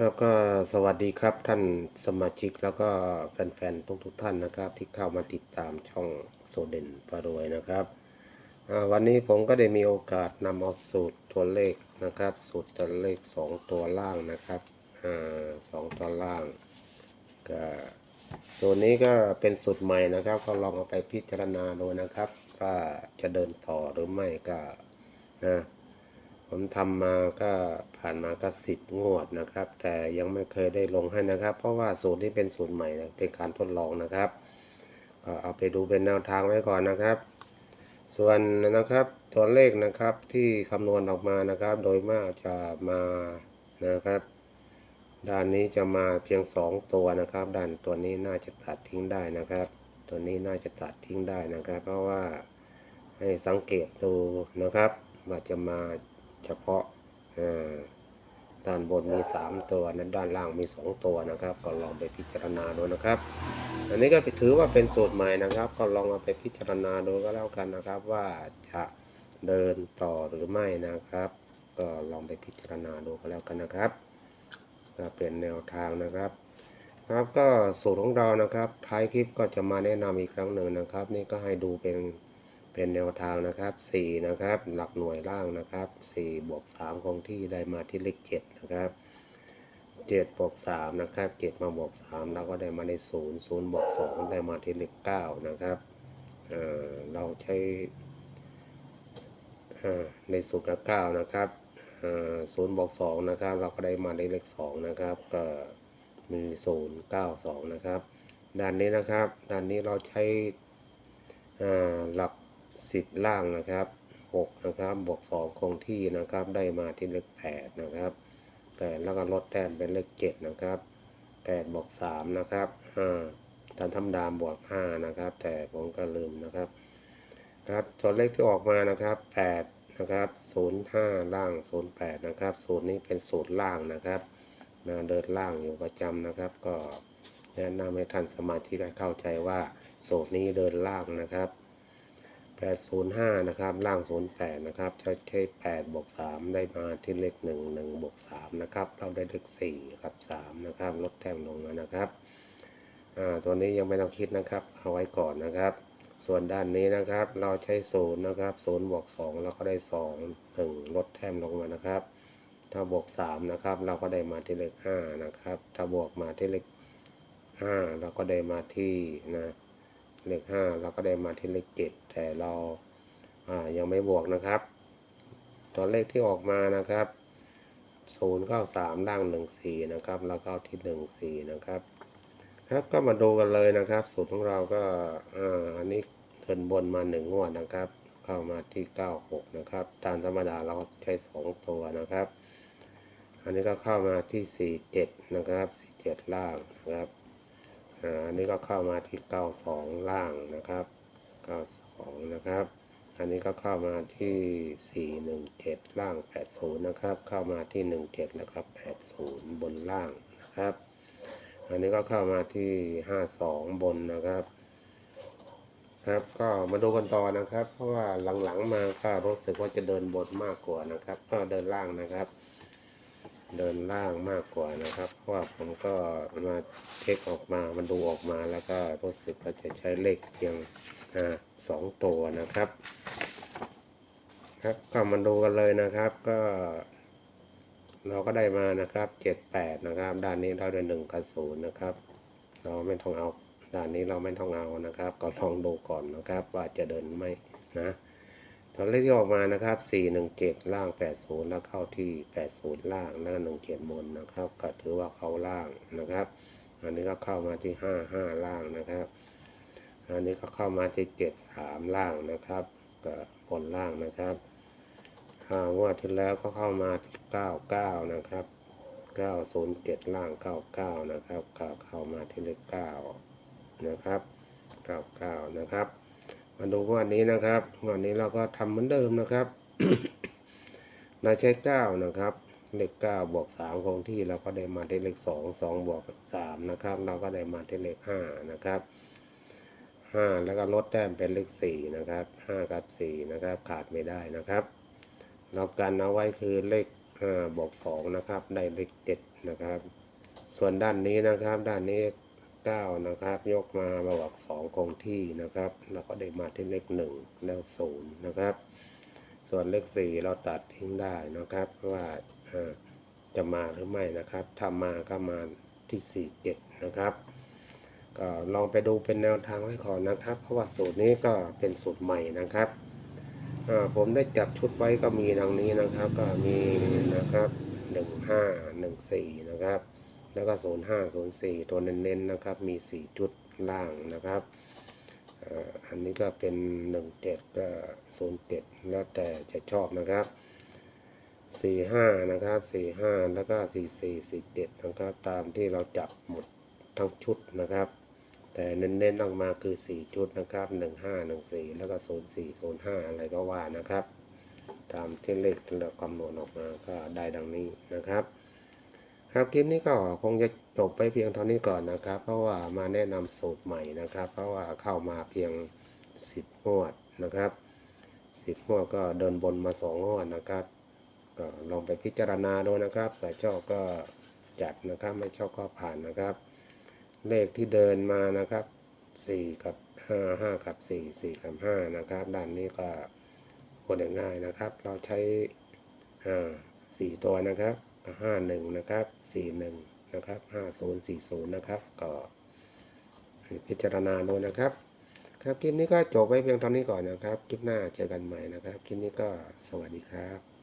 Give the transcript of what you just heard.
แล้วก็สวัสดีครับท่านสมาชิกแล้วก็แฟนๆทุกทุกๆท่านนะครับ ที่เข้ามาติดตามช่องโซเดนปารวยนะครับ วันนี้ผมก็ได้มีโอกาสนำเอาสูตรตัวเลขนะครับ สูตรตัวเลขสองตัวล่างนะครับอสองตัวล่างก็ตัวนี้ก็เป็นสูตรใหม่นะครับก็ลองเอาไปพิจารณาดูนะครับว่าจะเดินต่อหรือไม่ก็นะ ผมทำมาก็ผ่านมาก็สิบงวดนะครับ แต่ยังไม่เคยได้ลงให้นะครับ เพราะว่าสูตรนี้เป็นสูตรใหม่นะเป็นการทดลองนะครับก็เอาไปดูเป็นแนวทางไว้ก่อนนะครับ ส่วนนะครับตัวเลขนะครับที่คำนวณออกมานะครับ โดยมากจะมานะครับด้านนี้จะมาเพียงสองตัวนะครับ ด้านตัวนี้น่าจะตัดทิ้งได้นะครับ ตัวนี้น่าจะตัดทิ้งได้นะครับ เพราะว่าให้สังเกตดูนะครับว่าจะมา เฉพาะด้านบนมี 3 ตัวนั้นด้านล่างมี 2 ตัวนะครับ ก็ลองไปพิจารณาดูนะครับ อันนี้ก็ถือว่าเป็นสูตรใหม่นะครับ ก็ลองเอาไปพิจารณาดูก็แล้วกันนะครับ ว่าจะเดินต่อหรือไม่นะครับ ก็ลองไปพิจารณาดูก็แล้วกันนะครับก็เป็นแนวทางนะครับครับก็สูตรของเรานะครับท้ายคลิปก็จะมาแนะนำอีกครั้งหนึ่งนะครับ นี่ก็ให้ดูเป็น เป็นแนวทางนะครับ 4 นะครับ หลักหน่วยล่างนะครับ 4 บวก 3 คงที่ได้มาที่เลข 7 นะครับ 7 บวก 3 นะครับ 7 มาบวก3เราก็ได้มาใน 0 0 บวก 2 ได้มาที่เลข 9 นะครับเอ่อเราใช้เอ่อในสูตรกับ9นะครับเอ่อ0บวก2นะครับ เราก็ได้มาในเลข2นะครับ ก็มี0 9 2นะครับ ด้านนี้นะครับ ด้านนี้เราใช้อ่าหลัก สิบล่างนะครับหกนะครับ บวกสองคงที่นะครับ ได้มาที่เลขแปดนะครับแปดแล้วก็ลดแต้มเป็นเลขเจ็ดนะครับแปดบวกสามนะครับห้าตามธรรมดาบวกห้านะครับ แต่ผมก็ลืมนะครับครับตัวเลขที่ออกมานะครับแปดนะครับศูนห้าล่างศูนแปดนะครับสูตรนี้เป็นสูตรล่างนะครับนะเดินล่างอยู่ประจำนะครับ ก็แนะนำให้ท่านสมาชิกให้เข้าใจว่าสูตรนี้เดินล่างนะครับ 805นะครับ ล่าง08นะครับจะใช้8บวก3ได้มาที่เลข1 1บวก3นะครับ เราได้เลข4กับ3นะครับ ลดแต้มลงมานะครับอ่าตัวนี้ยังไม่ต้องคิดนะครับ เอาไว้ก่อนนะครับ ส่วนด้านนี้นะครับ เราใช้0นะครับ0บวก2เราก็ได้2 1ลดแต้มลงมานะครับ ถ้าบวก3นะครับ เราก็ได้มาที่เลข5นะครับ ถ้าบวกมาที่เลข5เราก็ได้มาที่นะ เลขห้าเราก็ได้มาที่เลขเจ็ดแต่เราอ่ายังไม่บวกนะครับ ตัวเลขที่ออกมานะครับศูนย์เก้าสามล่างหนึ่งสี่นะครับ แล้วก็เอาที่หนึ่งสี่นะครับครับก็มาดูกันเลยนะครับ สูตรของเราก็อ่าอันนี้เดินบนมาหนึ่งงวดนะครับ เข้ามาที่เก้าหกนะครับ ตามธรรมดาเราใช้สองตัวนะครับ อันนี้ก็เข้ามาที่สี่เจ็ดนะครับสี่เจ็ดล่างนะครับ อ่าอันนี้ก็เข้ามาที่ 92 ล่างนะครับ 92 นะครับ อันนี้ก็เข้ามาที่ 417 ล่าง 80 นะครับ เข้ามาที่ 17 แล้วก็80 บนล่างนะครับ อันนี้ก็เข้ามาที่ 52 บนนะครับ ครับ ก็มาดูกันต่อนะครับ เพราะว่าหลังๆมาก็รู้สึกว่าจะเดินบนมากกว่านะครับ ก็เดินล่างนะครับ เดินล่างมากกว่านะครับเพราะว่าผมก็มาเช็คออกมามันดูออกมาแล้วก็รู้สึกว่าจะใช้เลขเพียงอสองตัวนะครับ ครับก็มาดูกันเลยนะครับก็เราก็ได้มานะครับเจ็ดแปดนะครับ ด้านนี้เราได้หนึ่งกับศูนย์นะครับ เราไม่ต้องเอา ด้านนี้เราไม่ต้องเอานะครับ ก็ลองดูก่อนนะครับ ว่าจะเดินไหมนะ ตัวเลขที่ออกมานะครับ417ล่าง 80 แล้วเข้าที่ 80 ล่างแล้ว17บนนะครับ ก็ถือว่าเข้าล่างนะครับ อันนี้ก็เข้ามาที่ 55 ล่างนะครับ อันนี้ก็เข้ามาที่ 73 ล่างนะครับก็บนล่างนะครับอ่างวดที่แล้วก็เข้ามาที่ 99 นะครับ 907 ล่าง 99 นะครับก็เข้ามาที่เลข9นะครับ 99 นะครับ มาดูวันนี้นะครับวันนี้เราก็ทำเหมือนเดิมนะครับเราใช้เก้านะครับ เลขเก้าบวกสามคงที่เราก็ได้มาที่เลขสองสองบวกสามนะครับ เราก็ได้มาที่เลขห้านะครับห้าแล้วก็ลดแต้มเป็นเลขสี่นะครับห้ากับสี่นะครับ ขาดไม่ได้นะครับเรากันเอาไว้คือเลขห้าบวกสองนะครับ ได้เลขเจ็ดนะครับ ส่วนด้านนี้นะครับ ด้านนี้ เก้านะครับ ยกมามาบวกสองคงที่นะครับแล้วก็ได้มาที่เลขหนึ่งแล้วศูนะครับ ส่วนเลขสี่เราตัดทิ้งได้นะครับว่าเอ่อจะมาหรือไม่นะครับถ้ามาก็มาที่สี่เจ็ดนะครับ ก็ลองไปดูเป็นแนวทางไว้ก่อนนะครับ เพราะว่าสูตรนี้ก็เป็นสูตรใหม่นะครับผมได้จับชุดไว้ก็มีดังนี้นะครับ ก็มีนะครับหนึ่งห้าหนึ่งสี่นะครับ แล้วก็ศูนย์ห้าศูนย์สี่ตัวเน้นๆนะครับ มีสี่จุดล่างนะครับ อันนี้ก็เป็นหนึ่งเจ็ดก็ศูนย์เจ็ดแล้วแต่จะชอบนะครับสี่ห้านะครับสี่ห้าแล้วก็สี่สี่สี่เจ็ดนะครับ ตามที่เราจับหมดทั้งชุดนะครับ แต่เน้นๆออกมาคือ 4 ชุดนะครับ 1 5 1 4 แล้วก็ 0 4 0 5 อะไรก็ว่านะครับ ตามที่เลขที่เราคำนวณออกมาก็ได้ดังนี้นะครับ ครับคลิปนี้ก็คงจะจบไปเพียงเท่านี้ก่อนนะครับ เพราะว่ามาแนะนำสูตรใหม่นะครับ เพราะว่าเข้ามาเพียง 10งวดนะครับ10งวดก็เดินบนมา2งวดนะครับ ก็ลองไปพิจารณาดูนะครับแต่ชอบก็จัดนะครับไม่ชอบก็ผ่านนะครับ เลขที่เดินมานะครับ 4 กับ 5 5 กับ 4 4 กับ 5 นะครับ ด้านนี้ก็คนง่ายนะครับ เราใช้อ่า4ตัวนะครับ 51นะครับ41นะครับ50 40นะครับก็พิจารณาดูนะครับ ครับคลิปนี้ก็จบไว้เพียงเท่านี้ก่อนนะครับ คลิปหน้าเจอกันใหม่นะครับ คลิปนี้ก็สวัสดีครับ